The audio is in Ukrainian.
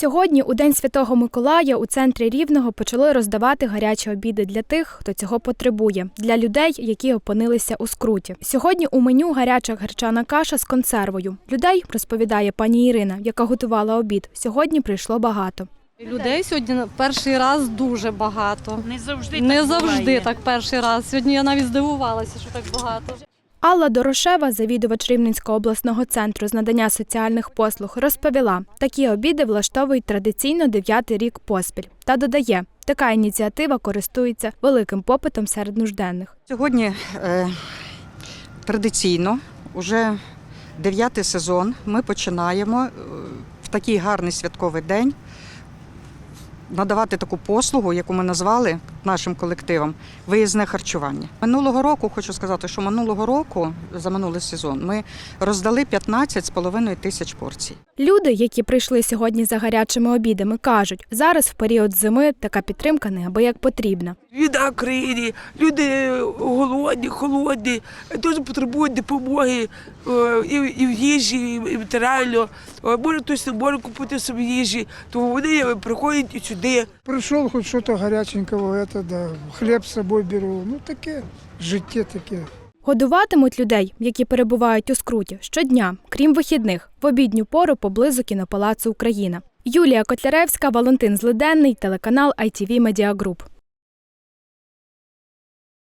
Сьогодні, у День Святого Миколая, у центрі Рівного почали роздавати гарячі обіди для тих, хто цього потребує, для людей, які опинилися у скруті. Сьогодні у меню гаряча гречана каша з консервою. Людей, розповідає пані Ірина, яка готувала обід, сьогодні прийшло багато. Людей сьогодні перший раз дуже багато. Не завжди Не так завжди буває. так перший раз. Сьогодні я навіть здивувалася, що так багато. Алла Дорошева, завідувач Рівненського обласного центру з надання соціальних послуг, розповіла, такі обіди влаштовують традиційно дев'ятий рік поспіль. Та додає, така ініціатива користується великим попитом серед нужденних. Сьогодні е, традиційно, уже дев'ятий сезон, ми починаємо е, в такий гарний святковий день надавати таку послугу, яку ми назвали нашим колективом виїзне харчування. Минулого року хочу сказати, що минулого року за минулий сезон ми роздали 15,5 тисяч порцій. Люди, які прийшли сьогодні за гарячими обідами, кажуть, зараз в період зими така підтримка неабияк потрібна. Війна в країні, люди голодні, холодні, дуже потребують допомоги е, і, і в їжі, і матеріально. Е, Може, хтось не може купити собі їжі, тому вони приходять і сюди. Пришел хоть что-то горяченького, это да, хліб з собою беру. Ну таке, життя таке. Годуватимуть людей, які перебувають у скруті, щодня, крім вихідних, в обідню пору поблизу кінопалацу Україна. Юлія Котляревська, Валентин Злиденний, телеканал ITV Media Group.